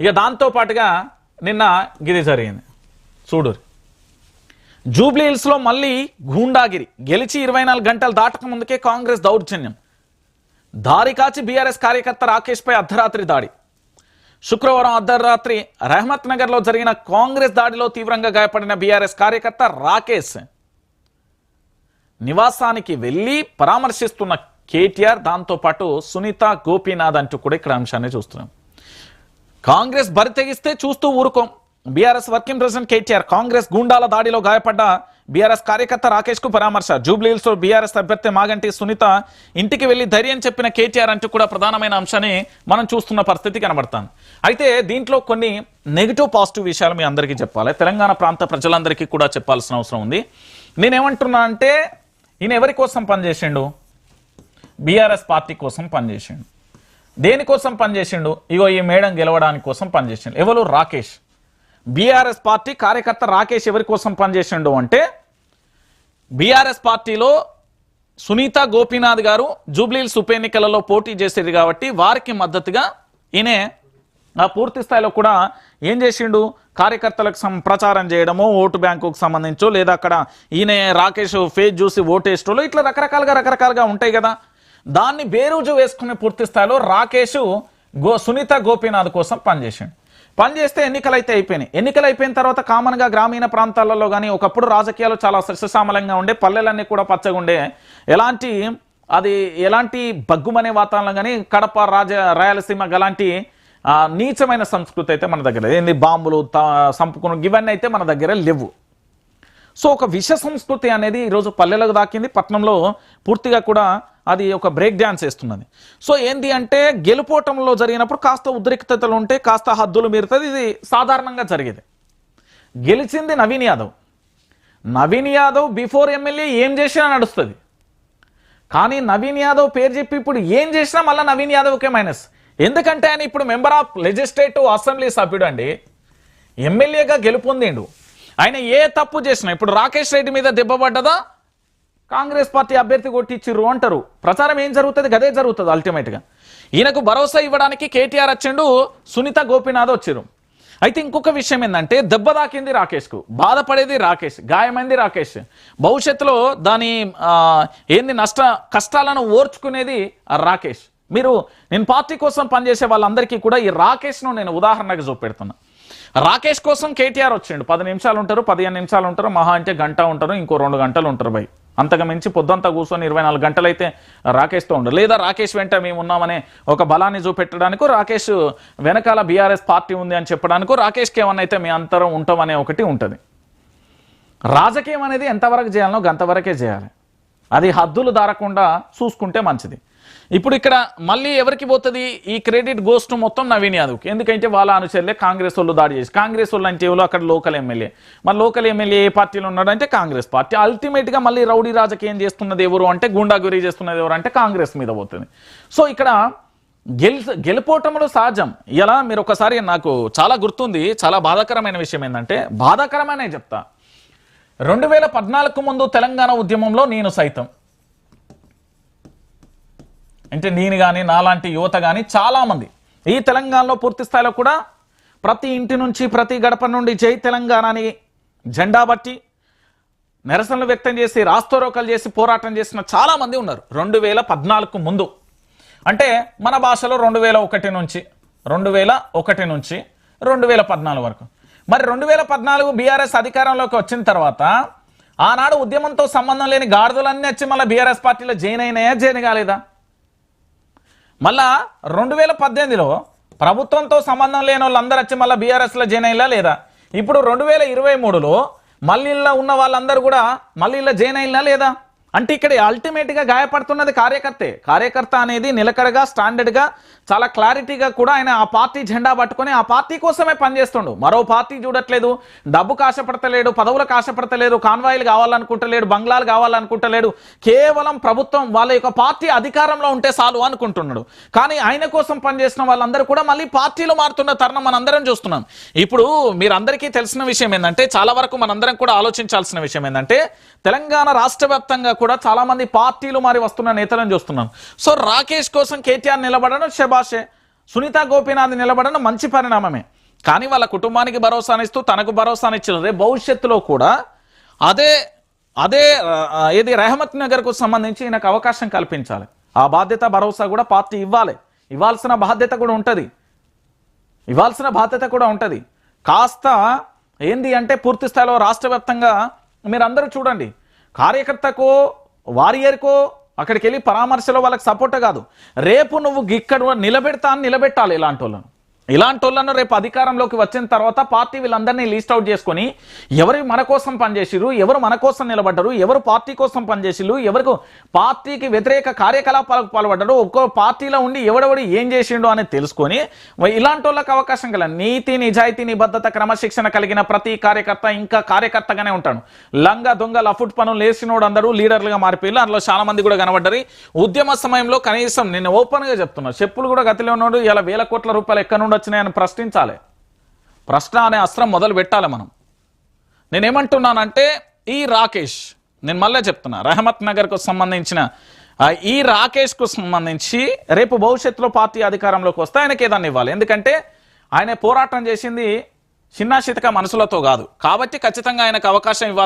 ఇక దాంతో పాటుగా నిన్న గిరి జరిగింది. చూడు జూబ్లీ హిల్స్లో మళ్ళీ గూండాగిరి గెలిచి ఇరవై నాలుగు గంటలు దాటక ముందుకే కాంగ్రెస్ దౌర్జన్యం. దారి కాచి బీఆర్ఎస్ కార్యకర్త రాకేష్పై అర్ధరాత్రి దాడి. శుక్రవారం అర్ధరాత్రి రహమత్ నగర్లో జరిగిన కాంగ్రెస్ దాడిలో తీవ్రంగా గాయపడిన బీఆర్ఎస్ కార్యకర్త రాకేష్. నివాసానికి వెళ్ళి పరామర్శిస్తున్న కేటీఆర్ దాంతో పాటు సునీత గోపీనాథ్ అంటూ కూడా ఇక్కడ అంశాన్ని చూస్తున్నాం. కాంగ్రెస్ బరి తెగిస్తే చూస్తూ ఊరుకోం. BRS working president KTR Congress గూండాల దాడిలో గాయపడ్డ బీఆర్ఎస్ కార్యకర్త రాకేష్కు పరామర్శ. జూబ్లీహిల్స్లో బీఆర్ఎస్ అభ్యర్థి మాగంటి సునీత ఇంటికి వెళ్ళి ధైర్యం చెప్పిన కేటీఆర్ అంటూ కూడా ప్రధానమైన అంశాన్ని మనం చూస్తున్న పరిస్థితి కనబడుతుంది. అయితే దీంట్లో కొన్ని నెగిటివ్ పాజిటివ్ విషయాలు మీ అందరికీ చెప్పాలి. తెలంగాణ ప్రాంత ప్రజలందరికీ కూడా చెప్పాల్సిన అవసరం ఉంది. నేనేమంటున్నా అంటే ఈయన ఎవరి కోసం పనిచేసిండు? బీఆర్ఎస్ పార్టీ కోసం పనిచేసిండు. దేనికోసం పనిచేసిండు? ఇగో ఈ మేడం గెలవడానికి కోసం పనిచేసిండు. ఎవరు? రాకేష్. బీఆర్ఎస్ పార్టీ కార్యకర్త రాకేష్ ఎవరి కోసం పనిచేసిండు అంటే బీఆర్ఎస్ పార్టీలో సునీత గోపీనాథ్ గారు జూబ్లీహిల్స్ ఉప ఎన్నికలలో పోటీ చేసేది కాబట్టి వారికి మద్దతుగా ఈయనే ఆ పూర్తి స్థాయిలో కూడా ఏం చేసిండు? కార్యకర్తలకు సం ప్రచారం చేయడము ఓటు బ్యాంకుకు సంబంధించో లేదా అక్కడ ఈయన రాకేష్ ఫేజ్ చూసి ఓటేస్టోలో ఇట్లా రకరకాలుగా రకరకాలుగా ఉంటాయి కదా. దాన్ని బేరుజు వేసుకునే పూర్తి స్థాయిలో రాకేష్ గో సునీత గోపీనాథ్ కోసం పనిచేసిండు. పనిచేస్తే ఎన్నికలు అయితే అయిపోయినాయి. ఎన్నికలు అయిపోయిన తర్వాత కామన్గా గ్రామీణ ప్రాంతాలలో కానీ ఒకప్పుడు రాజకీయాలు చాలా సస్యశామలంగా ఉండే పల్లెలన్నీ కూడా పచ్చగా ఉండే ఎలాంటి అది ఎలాంటి బగ్గుమనే వాతావరణం కానీ కడప రాజ రాయలసీమ గలాంటి నీచమైన సంస్కృతి అయితే మన దగ్గర ఏంది బాంబులు త- సంపుకును ఇవన్నీ అయితే మన దగ్గర లేవు. సో ఒక విష సంస్కృతి అనేది ఈరోజు పల్లెలకు దాకింది. పట్నంలో పూర్తిగా కూడా అది ఒక బ్రేక్ డ్యాన్స్ వేస్తున్నది. సో ఏంటి అంటే గెలుపోటంలో జరిగినప్పుడు కాస్త ఉద్రిక్తతలు ఉంటే కాస్త హద్దులు మీరుతుంది ఇది సాధారణంగా జరిగేది. గెలిచింది నవీన్ యాదవ్. నవీన్ యాదవ్ బిఫోర్ ఎమ్మెల్యే ఏం చేసినా నడుస్తుంది. కానీ నవీన్ యాదవ్ పేరు చెప్పి ఇప్పుడు ఏం చేసినా మళ్ళీ నవీన్ యాదవ్కే మైనస్. ఎందుకంటే ఆయన ఇప్పుడు మెంబర్ ఆఫ్ లెజిస్లేటివ్ అసెంబ్లీ సభ్యుడు అండి ఎమ్మెల్యేగా గెలుపొందిండు. ఆయన ఏ తప్పు చేసినా ఇప్పుడు రాకేష్ రెడ్డి మీద దెబ్బపడ్డదా కాంగ్రెస్ పార్టీ అభ్యర్థి కొట్టించిర్రు అంటారు. ప్రచారం ఏం జరుగుతుంది? గదే జరుగుతుంది అల్టిమేట్గా ఈయనకు భరోసా ఇవ్వడానికి కేటీఆర్ వచ్చిండు సునీత గోపీనాథ్ వచ్చిర్రు. అయితే ఇంకొక విషయం ఏంటంటే దెబ్బ తాకింది రాకేష్కు. బాధపడేది రాకేష్ గాయమైంది రాకేష్. భవిష్యత్తులో దాని ఏంది నష్ట కష్టాలను ఓర్చుకునేది రాకేష్. మీరు నేను పార్టీ కోసం పనిచేసే వాళ్ళందరికీ కూడా ఈ రాకేష్ను నేను ఉదాహరణకు చూపెడుతున్నా. రాకేష్ కోసం కేటీఆర్ వచ్చిండు. పది నిమిషాలు ఉంటారు పదిహేను నిమిషాలు ఉంటారు మహా అంటే గంట ఉంటారు ఇంకో రెండు గంటలు ఉంటారు బై అంతకు మించి పొద్దంతా కూర్చొని ఇరవై నాలుగు గంటలైతే రాకేష్తో ఉండరు లేదా రాకేష్ వెంట మేము ఉన్నామనే ఒక బలాన్ని చూపెట్టడానికి రాకేష్ వెనకాల బీఆర్ఎస్ పార్టీ ఉంది అని చెప్పడానికి రాకేష్కి ఏమన్నా అయితే మీ అంతరం ఉంటామనే ఒకటి ఉంటుంది. రాజకీయం అనేది ఎంతవరకు చేయాలనో గంతవరకే చేయాలి. అది హద్దులు దారకుండా చూసుకుంటే మంచిది. ఇప్పుడు ఇక్కడ మళ్ళీ ఎవరికి పోతుంది? ఈ క్రెడిట్ గోస్ట్ మొత్తం నవీన్ యాదవ్కి. ఎందుకంటే వాళ్ళ అనుచరులే కాంగ్రెస్ వాళ్ళు దాడి చేసి కాంగ్రెస్ వాళ్ళు అంటే ఎవరు? అక్కడ లోకల్ ఎమ్మెల్యే. మరి లోకల్ ఎమ్మెల్యే ఏ పార్టీలో ఉన్నాడంటే కాంగ్రెస్ పార్టీ. అల్టిమేట్గా మళ్ళీ రౌడీ రాజకీయం చేస్తున్నది ఎవరు అంటే గుండాగురి చేస్తున్నది ఎవరు అంటే కాంగ్రెస్ మీద పోతుంది. సో ఇక్కడ గెలి గెలిపోవటంలో సహజం. ఇలా మీరు ఒకసారి నాకు చాలా గుర్తుంది. చాలా బాధాకరమైన విషయం ఏంటంటే బాధాకరమనే చెప్తా. రెండు వేల పద్నాలుగు ముందు తెలంగాణ ఉద్యమంలో నేను సైతం. అంటే నేను కానీ నాలాంటి యువత కానీ చాలామంది. ఈ తెలంగాణలో పూర్తి స్థాయిలో కూడా ప్రతి ఇంటి నుంచి ప్రతి గడప నుండి జై తెలంగాణ అని జెండా బట్టి నిరసనలు వ్యక్తం చేసి రాస్తోరోకలు చేసి పోరాటం చేసిన చాలా మంది ఉన్నారు. రెండు వేల పద్నాలుగు ముందు. అంటే మన భాషలో రెండు వేల ఒకటి నుంచి రెండు వేల ఒకటి నుంచి రెండు వేల పద్నాలుగు వరకు. మరి రెండు వేల పద్నాలుగు బీఆర్ఎస్ అధికారంలోకి వచ్చిన తర్వాత ఆనాడు ఉద్యమంతో సంబంధం లేని గాడిదలన్నీ వచ్చి మళ్ళీ బీఆర్ఎస్ పార్టీలో జాయిన్ అయినాయా జాయిన్ కాలేదా? మళ్ళా రెండు వేల పద్దెనిమిదిలో ప్రభుత్వంతో సంబంధం లేని వాళ్ళందరూ వచ్చి మళ్ళీ బీఆర్ఎస్లో జాయిన్ అయ్యా లేదా? ఇప్పుడు రెండు వేల ఇరవై మూడులో మళ్ళీ ఇలా ఉన్న వాళ్ళందరూ కూడా మళ్ళీ ఇలా జాయిన్ అయినా లేదా? అంటే ఇక్కడ అల్టిమేట్గా గాయపడుతున్నది కార్యకర్తే. కార్యకర్త అనేది నిలకడగా స్టాండర్డ్గా చాలా క్లారిటీగా కూడా ఆయన ఆ పార్టీ జెండా పట్టుకొని ఆ పార్టీ కోసమే పనిచేస్తుండు. మరో పార్టీ చూడట్లేదు. డబ్బు కాశపడతలేడు పదవులకు ఆశపడతలేడు కాన్వాయిలు కావాలనుకుంటలేడు బంగ్లాలు కావాలనుకుంటలేడు. కేవలం ప్రభుత్వం వాళ్ళ యొక్క పార్టీ అధికారంలో ఉంటే చాలు అనుకుంటున్నాడు. కానీ ఆయన కోసం పనిచేసిన వాళ్ళందరూ కూడా మళ్ళీ పార్టీలు మారుతున్న తరుణం మనందరం చూస్తున్నాం. ఇప్పుడు మీరందరికీ తెలిసిన విషయం ఏంటంటే చాలా వరకు మనందరం కూడా ఆలోచించాల్సిన విషయం ఏంటంటే తెలంగాణ రాష్ట్ర వ్యాప్తంగా కూడా చాలామంది పార్టీలు మారి వస్తున్న నేతలను చూస్తున్నాను సో రాకేష్ కోసం కేటీఆర్ నిలబడడం శబాషే సునీత గోపీనాథ్ నిలబడడం మంచి పరిణామమే. కానీ వాళ్ళ కుటుంబానికి భరోసానిస్తూ తనకు భరోసానిచ్చిన రేపు భవిష్యత్తులో కూడా అదే అదే ఏది రెహమత్ నగర్కు సంబంధించి ఈయనకు అవకాశం కల్పించాలి. ఆ బాధ్యత భరోసా కూడా పార్టీ ఇవ్వాలి. ఇవ్వాల్సిన బాధ్యత కూడా ఉంటుంది. ఇవ్వాల్సిన బాధ్యత కూడా ఉంటుంది. కాస్త ఏంది అంటే పూర్తి స్థాయిలో రాష్ట్ర వ్యాప్తంగా మీరు అందరూ చూడండి. కార్యకర్తకో వారియర్కో అక్కడికి వెళ్ళి పరామర్శలో వాళ్ళకి సపోర్ట్ కాదు. రేపు నువ్వు ఇక్కడ నిలబెడతా అని నిలబెట్టాలి ఇలాంటి వాళ్ళను ఇలాంటి వాళ్ళను రేపు అధికారంలోకి వచ్చిన తర్వాత పార్టీ వీళ్ళందరినీ లీస్ట్ అవుట్ చేసుకొని ఎవరు మన కోసం పనిచేసిరు ఎవరు మన కోసం నిలబడ్డరు ఎవరు పార్టీ కోసం పనిచేసిరు ఎవరికి పార్టీకి వ్యతిరేక కార్యకలాపాలకు పాల్పడ్డారు ఒక్కో పార్టీలో ఉండి ఎవడెవడు ఏం చేసిండు అనేది తెలుసుకొని ఇలాంటి వాళ్ళకి అవకాశం కల నీతి నిజాయితీ నిబద్ధత క్రమశిక్షణ కలిగిన ప్రతి కార్యకర్త ఇంకా కార్యకర్తగానే ఉంటాడు. లంగ దొంగ లఫుట్ పనులు లేచినోడు అందరూ లీడర్లుగా మారిపోయారు అందులో చాలా మంది కూడా కనబడ్డారు. ఉద్యమ సమయంలో కనీసం నేను ఓపెన్గా చెప్తున్నా చెప్పులు కూడా గతిలో ఉన్నాడు ఇలా వేల కోట్ల రూపాయలు ఎక్కడి నుండి వచ్చినాయని ప్రశ్నించాలి. ప్రశ్న అనే అస్త్రం మొదలు పెట్టాలి మనం. నేనేమంటున్నానంటే ఈ రాకేష్ నేను మళ్ళీ చెప్తున్నా రహమత్ నగర్కు సంబంధించిన ఈ రాకేష్కు సంబంధించి రేపు భవిష్యత్తులో పార్టీ అధికారంలోకి వస్తే ఆయనకి ఏదన్నా ఇవ్వాలి? ఎందుకంటే ఆయన పోరాటం చేసింది చిన్న చితక మనసులతో కాదు. కాబట్టి ఖచ్చితంగా ఆయనకు అవకాశం ఇవ్వాలి.